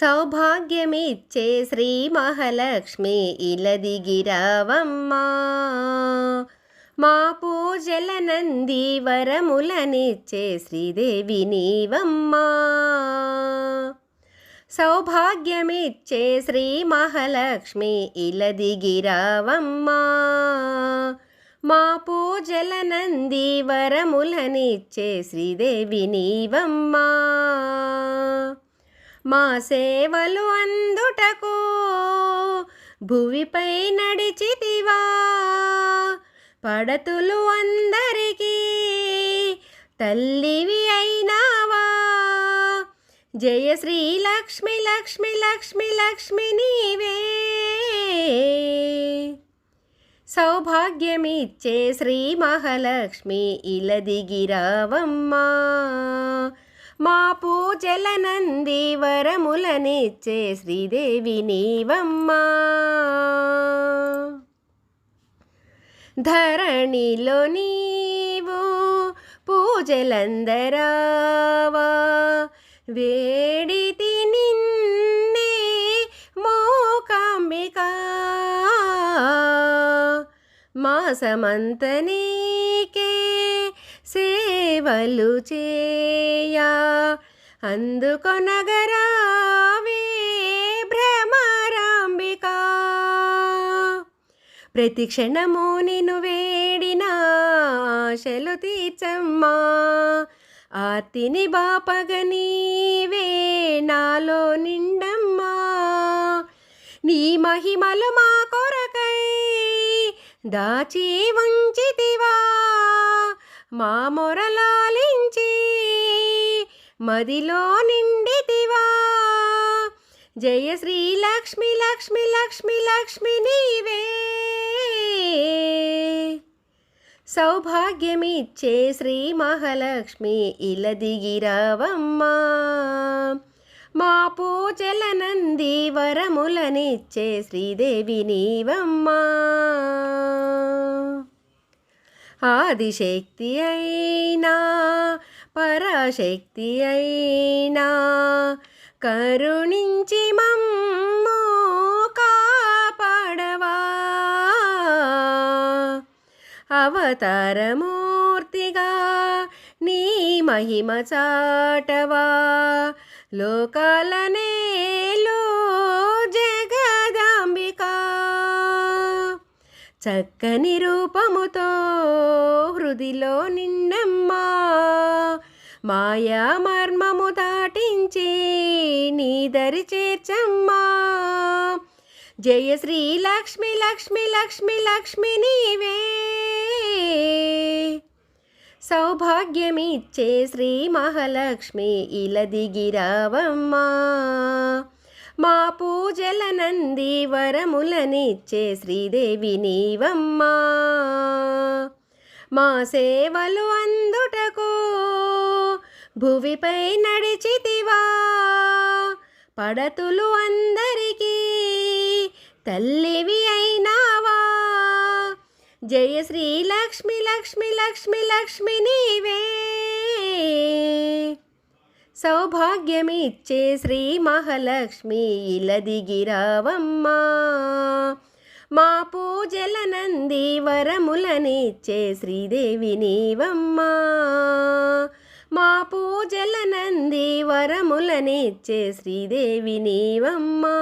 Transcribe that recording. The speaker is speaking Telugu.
సౌభాగ్యమిచ్చే శ్రీ మహాలక్ష్మి ఇలదిగిరావమ్మా. మా పూజల నంది వరములనిచ్చే శ్రీదేవి నీవమ్మా. సౌభాగ్యమిచ్చే శ్రీ మహాలక్ష్మి ఇలదిగిరావమ్మా. మా పూజల నంది వరములనిచ్చే శ్రీదేవి నీవమ్మా. మా సేవలు అందుటకు భువిపై నడిచితివా. పడతులు అందరికీ తల్లివి అయినావా. జయ శ్రీ లక్ష్మి లక్ష్మి లక్ష్మి లక్ష్మి నీవే. సౌభాగ్యమిచ్చే శ్రీ మహాలక్ష్మి ఇలదిగిరావమ్మా. మా పూజల నంది వరములనిచ్చే శ్రీదేవి నీవమ్మా. ధరణిలో నీవు పూజలందరావా. వేడితి నిన్నే మోకాంబికా. మాసమంతనే సేవలు చేయా. అందుకొనగరావే భ్రమరాంబికా. ప్రతి క్షణము నిన్ను వేడినా ఆశలు తీర్చమ్మా. ఆర్తిని బాపగ నీవే నాలో నిండమ్మా. నీ మహిమలు మా కొరకై దాచి ఉంచితివా మా మొరలాలించి మదిలో నిండితివా. జయ శ్రీ లక్ష్మి లక్ష్మి లక్ష్మి లక్ష్మి నీవే. సౌభాగ్యమిచ్చే శ్రీ మహాలక్ష్మి ఇలదిగిరావమ్మా. మా పూజల నంది వరములనిచ్చే శ్రీదేవి నీవమ్మా. ఆదిశక్తి అయినా పరాశక్తి అయినా కరుణించి మమ్మో కాపాడవా. అవతారమూర్తిగా నీ మహిమ చాటవా. లోకాలనేలో జ చక్కని రూపముతో హృదిలో నిన్నమ్మా మాయా మర్మము దాటించి నీదరి చేర్చమ్మా. జయ శ్రీ లక్ష్మి లక్ష్మి లక్ష్మి లక్ష్మి నీవే. సౌభాగ్యమిచ్చే శ్రీ మహాలక్ష్మి ఇలదిగిరావమ్మా మా పూజల నంది వరములనిచ్చే శ్రీదేవి నీవమ్మా. మా సేవలు అందుటకు భువిపై నడిచితివా. పడతులు అందరికీ తల్లివి అయినావా. జయ శ్రీ లక్ష్మి లక్ష్మి లక్ష్మి లక్ష్మి నీవే. సౌభాగ్యమిచ్చే శ్రీ మహాలక్ష్మి ఇలదిగిరావమ్మా. మా పూజల నంది వరములనిచ్చే శ్రీదేవి నీవమ్మా. మా పూజల నంది వరములనిచ్చే శ్రీదేవి నీవమ్మా.